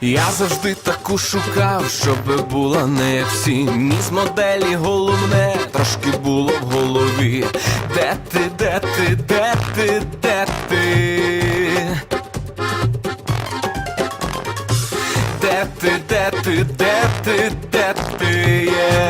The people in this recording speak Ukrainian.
Я завжди таку шукав, щоб була не як всі. Ні з моделі головне, трошки було в голові. Де ти, де ти, де ти, де ти? Де ти, де ти, де ти, де ти?